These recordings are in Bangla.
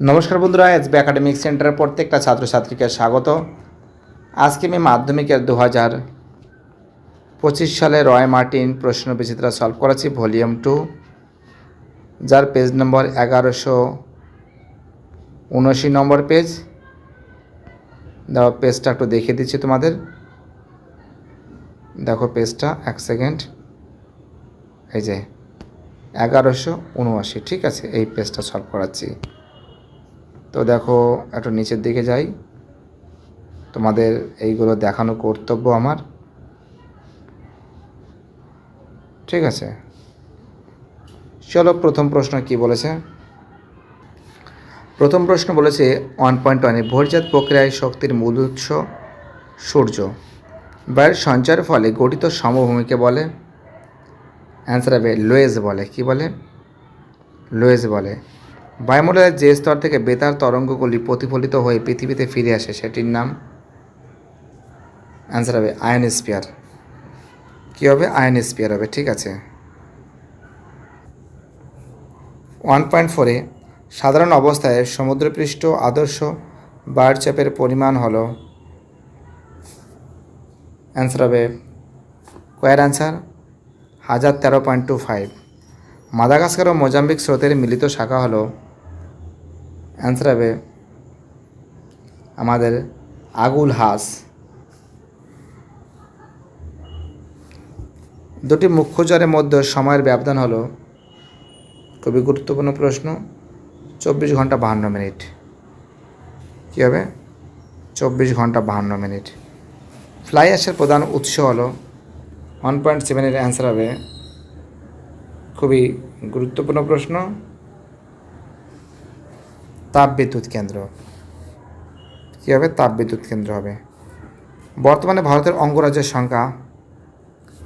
নমস্কার বন্ধুরা এসবি একাডেমিক সেন্টারের প্রত্যেকটা ছাত্রছাত্রীকে স্বাগত। আজকে আমি মাধ্যমিকের দু হাজার পঁচিশ সালে Roy Martin Proshno Bichitra solve করেছি, ভলিউম টু, যার পেজ নম্বর এগারোশো উনআশি নম্বর পেজ। দেখো, পেজটা একটু দেখিয়ে দিচ্ছি তোমাদের। দেখো পেজটা, এক সেকেন্ড। এই যে, এগারোশো উনআশি, ঠিক আছে, এই পেজটা সলভ করাচ্ছি। তো দেখো, একটু নিচের দিকে যাই। তোমাদের এইগুলো দেখানো কর্তব্য আমার। ঠিক আছে। চলো, প্রথম প্রশ্ন কি বলেছে? প্রথম প্রশ্ন বলেছে ওয়ান পয়েন্ট ওয়ানে ভোরজাত প্রক্রিয়ায় শক্তির মূল উৎস সূর্য। বায়ুর সঞ্চারের ফলে গঠিত সমভূমিকে বলে। অ্যান্সার হবে লোয়েজ বলে। কি বলে? লোয়েজ বলে। বায়ুমণ্ডলের যে স্তর থেকে বেতার তরঙ্গগুলি প্রতিফলিত হয়ে পৃথিবীতে ফিরে আসে, সেটির নাম অ্যান্সার হবে আয়নস্পিয়ার কী হবে? আয়নস্পিয়ার হবে, ঠিক আছে। ওয়ান পয়েন্ট ফোরে সাধারণ অবস্থায় সমুদ্রপৃষ্ঠ আদর্শ বায়ুচাপের পরিমাণ হল অ্যান্সার হবে কয়ার অ্যান্সার হাজার তেরো পয়েন্ট টু ফাইভ মাদাগাস্কার ও মোজাম্বিক স্রোতের মিলিত শাখা হলো অ্যান্সার হবে আমাদের আগুল হাস। দুটি মুখ্য জ্বরের মধ্যে সময়ের ব্যবধান হলো খুবই গুরুত্বপূর্ণ প্রশ্ন, চব্বিশ ঘণ্টা বাহান্ন মিনিট। কী হবে? চব্বিশ ঘণ্টা বাহান্ন মিনিট। ফ্লাই অ্যাশের প্রধান উৎস হলো ওয়ান পয়েন্ট সেভেনের অ্যান্সার হবে খুবই গুরুত্বপূর্ণ প্রশ্ন তাপবিদ্যুৎ কেন্দ্র। কী হবে তাপবিদ্যুৎ কেন্দ্র হবে? বর্তমানে ভারতের অঙ্গরাজ্যের সংখ্যা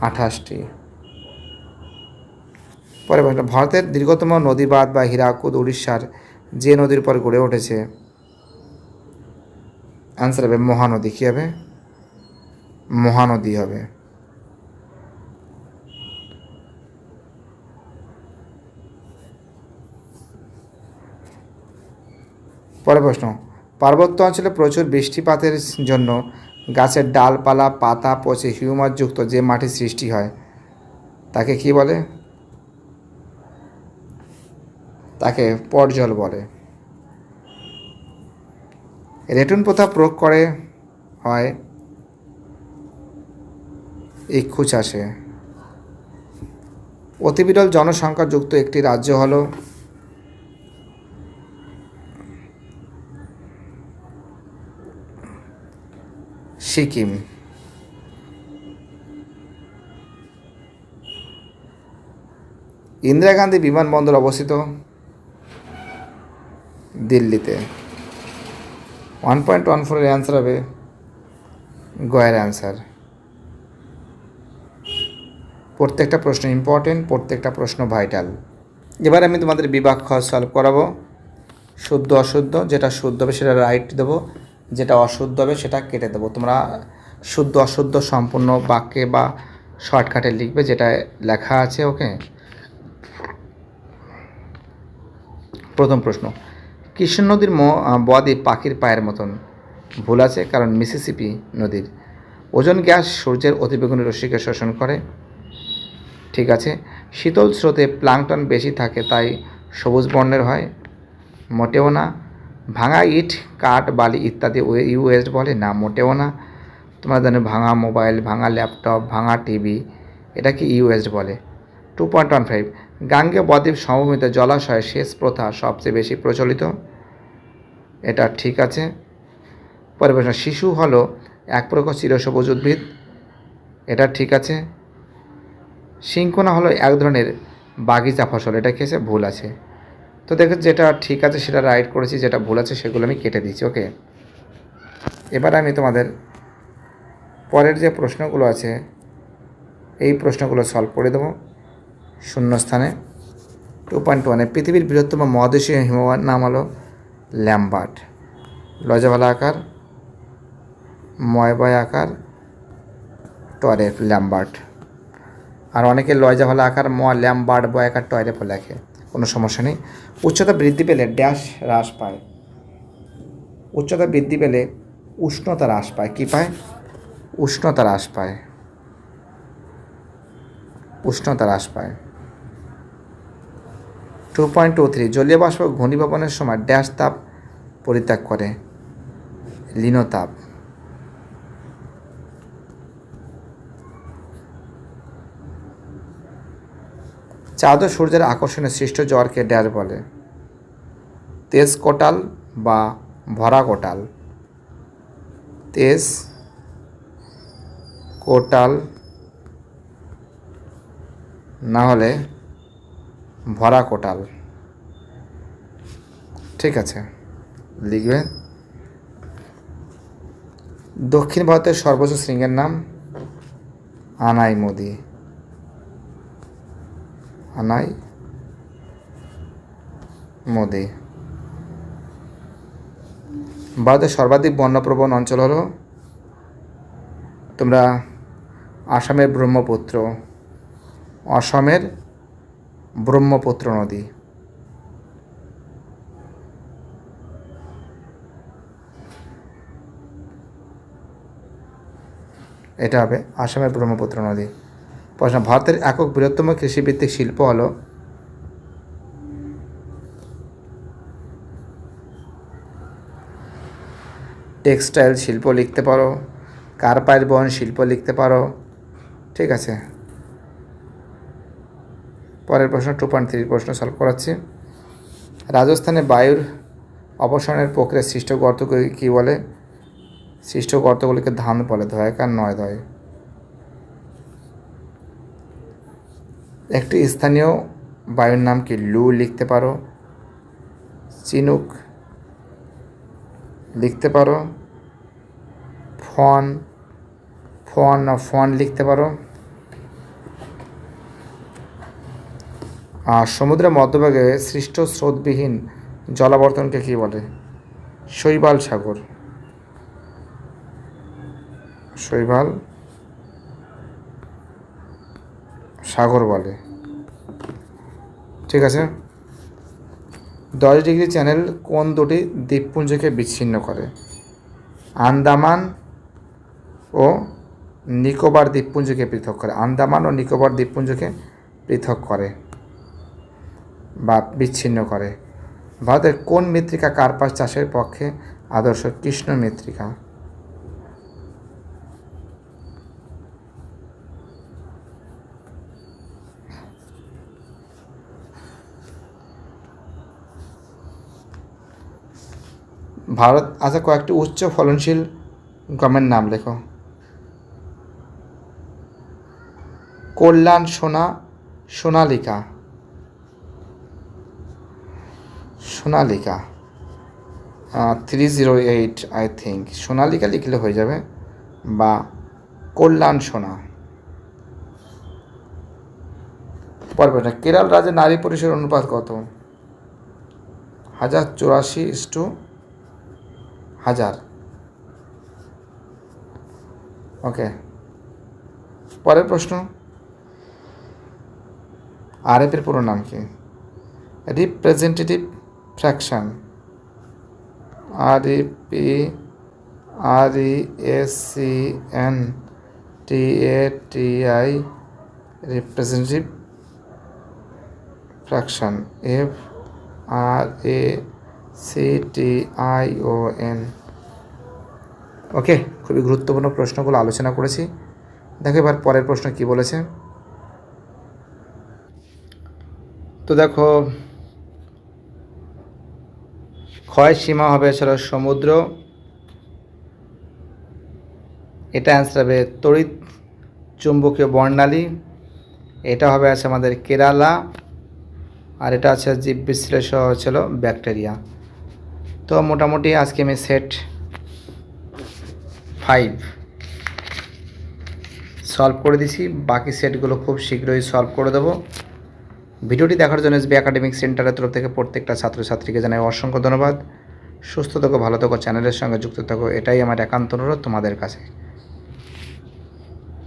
আঠাশটি। পরে ভারতের দীর্ঘতম নদীবাদ বা হীরাকুদ উড়িষ্যার যে নদীর উপর গড়ে উঠেছে অ্যান্সার হবে মহানদী। কী হবে মহানদী হবে। পরের প্রশ্ন, পার্বত্য অঞ্চলে প্রচুর বৃষ্টিপাতের জন্য গাছের ডালপালা, পাতা পচে হিউমাসযুক্ত যে মাটির সৃষ্টি হয়, তাকে কি বলে? তাকে পরজল বলে। রেটুন প্রথা প্রয়োগ করে হয় ইক্ষু চাষে অতিবিরল জনসংখ্যাযুক্ত একটি রাজ্য হলো সিকিম। ইন্দিরা গান্ধী বিমানবন্দর অবস্থিত দিল্লিতে। ওয়ান পয়েন্ট ওয়ান ফোরের অ্যান্সার হবে গয়ের অ্যান্সার প্রত্যেকটা প্রশ্ন ইম্পর্টেন্ট প্রত্যেকটা প্রশ্ন ভাইটাল এবার আমি তোমাদের বিভাগ সলভ করাবো। শুদ্ধ, অশুদ্ধ, যেটা শুদ্ধ হবে সেটা রাইট দেবো। যেটা অশুদ্ধ হবে সেটা কেটে দেবো। তোমরা শুদ্ধ অশুদ্ধ সম্পূর্ণ বাক্যে বা শর্টকাটে লিখবে যেটা লেখা আছে, ওকে? প্রথম প্রশ্ন। কৃষ্ণ নদীর বদ্বীপ পাখির পায়ের মতন। ভুল আছে, কারণ মিসিসিপি নদীর। ওজন গ্যাস সূর্যের অতিবেগুনি রশ্মিকে শোষণ করে। ঠিক আছে। শীতল স্রোতে প্লাংটন বেশি থাকে, তাই সবুজ বর্ণের হয়। মোটেও না। ভাঙা ইট, কাঠ, বালি ইত্যাদি ইউএস্ট বলে? না, মোটেও না। তোমরা জানো, ভাঙা মোবাইল, ভাঙা ল্যাপটপ, ভাঙা টিভি, এটা কি ইউএস্ট বলে? টু পয়েন্ট ওয়ান ফাইভ গাঙ্গে বদ্বীপ সমভূমিতে জলাশয়ে সেচ প্রথা সবচেয়ে বেশি প্রচলিত? এটা ঠিক আছে। পরে প্রশ্ন, শিশু হলো এক প্রকার চিরসবুজ উদ্ভিদ? এটা ঠিক আছে। সিংকোনা হলো এক ধরনের বাগিচা ফসল। এটা খেয়েছে ভুল আছে। তো দেখো যেটা ঠিক আছে, সেটা রাইট করেছি, যেটা ভুল আছে, সেগুলো আমি কেটে দিচ্ছি ওকে এবার আমি তোমাদের পরের যে প্রশ্নগুলো আছে, এই প্রশ্নগুলো সলভ করে দেবো শূন্যস্থানে। টু পয়েন্ট ওয়ানে পৃথিবীর বৃহত্তম মহাদেশীয় হিমবাহের নাম হলো ল্যাম্বার্ট লজাভালা আকার, ময়বয় আকার, টরেফ ল্যাম্বার্ট আর অনেকে লয়জাভালা আকার ম ল্যাম্বার্ট বয় আকার টয়রেফও লেখে। কোনো সমস্যা নেই। উচ্চতা বৃদ্ধি পেলে ড্যাশ হ্রাস পায়। উচ্চতা বৃদ্ধি পেলে উষ্ণতা হ্রাস পায়। কী পায়? উষ্ণতা হ্রাস পায়। উষ্ণতা হ্রাস পায়। টু পয়েন্ট টু থ্রি জলীয় বাষ্প ঘনীভবনের সময় ড্যাশ তাপ পরিত্যাগ করে লিনোতাপ চাঁদ ও সূর্যের আকর্ষণে সৃষ্ট জ্বরকে ড্যাশ বলে। তেজ কোটাল বা ভরা কোটাল। তেজ কোটাল না হলে ভরা কোটাল। ঠিক আছে, লিখবে। দক্ষিণ ভারতের সর্বোচ্চ শৃঙ্গের নাম আনাই মোদি। আনাই মোদি। ভারতের সর্বাধিক বন্যপ্রবণ অঞ্চল হলো তোমরা আসামের ব্রহ্মপুত্র, অসমের ব্রহ্মপুত্র নদী। এটা হবে আসামের ব্রহ্মপুত্র নদী। প্রশ্ন ভারতের একক বৃহত্তম কৃষিভিত্তিক শিল্প হলো টেক্সটাইল শিল্প লিখতে পারো কার্পাইল বহন শিল্প লিখতে পারো, ঠিক আছে? পরের প্রশ্ন টু পয়েন্ট থ্রি প্রশ্ন সলভ করাচ্ছি। রাজস্থানে বায়ুর অপসারণের প্রক্রিয়া সৃষ্ট গর্তকে কী বলে? সৃষ্ট গর্তগুলিকে ধান বলে ধয় ধয়াকার নয় ধয় একটি স্থানীয় বায়ুর নাম কি লু লিখতে পারো, চিনুক লিখতে পারো, ফন ফন ফন লিখতে পারো। আর সমুদ্রের মধ্যভাগে সৃষ্ট স্রোতবিহীন জলাবর্তনকে কী বলে? শৈবাল সাগর। শৈবাল সাগর বলে। ঠিক আছে? দশ ডিগ্রি চ্যানেল কোন দুটি দ্বীপপুঞ্জকে বিচ্ছিন্ন করে? আন্দামান ও নিকোবর দ্বীপপুঞ্জকে পৃথক করে। আন্দামান ও নিকোবর দ্বীপপুঞ্জকে পৃথক করে বা বিচ্ছিন্ন করে। ভারতের কোন মৃত্তিকা কার্পাস চাষের পক্ষে আদর্শ কৃষ্ণ মৃত্তিকা? ভারত আচ্ছা কয়েকটি উচ্চ ফলনশীল গমের নাম লেখো। কল্যাণ সোনা, Sonalika. Sonalika. Three zero eight I think Sonalika লিখলে হয়ে যাবে বা কল্যাণ সোনা। পরপরটা কেরল রাজ্যে নারী পুরুষের অনুপাত কত? হাজার চুরাশি ইস টু হাজার। ওকে। পরের প্রশ্ন। আরএফের পুরো নাম কি? Representative fraction. R P R E S C, N, T, A, T, I, representative fraction. F R A C I O N okay খুবই গুরুত্বপূর্ণ প্রশ্নগুলো আলোচনা করেছি। দেখো এবার পরের প্রশ্ন কি বলেছে। তো দেখো, ক্ষয় সীমা হবে এছাড়া সমুদ্র। এটা অ্যান্সার হবে তড়িৎ চুম্বকীয় বর্ণালী। এটা হবে আছে আমাদের কেরালা। আর এটা আছে জীব বিশ্লেষণ হচ্ছিল ব্যাকটেরিয়া। তো মোটামুটি আজকে আমি সেট ফাইভ সলভ করে দিছি বাকি সেটগুলো খুব শীঘ্রই সলভ করে দেবো। ভিডিওটি দেখার জন্য এসবি একাডেমিক সেন্টারের তরফ থেকে প্রত্যেকটা ছাত্রছাত্রীকে জানাই অসংখ্য ধন্যবাদ। সুস্থ থাকো, ভালো থাকো চ্যানেলের সঙ্গে যুক্ত থাকো। এটাই আমার একান্ত অনুরোধ তোমাদের কাছে।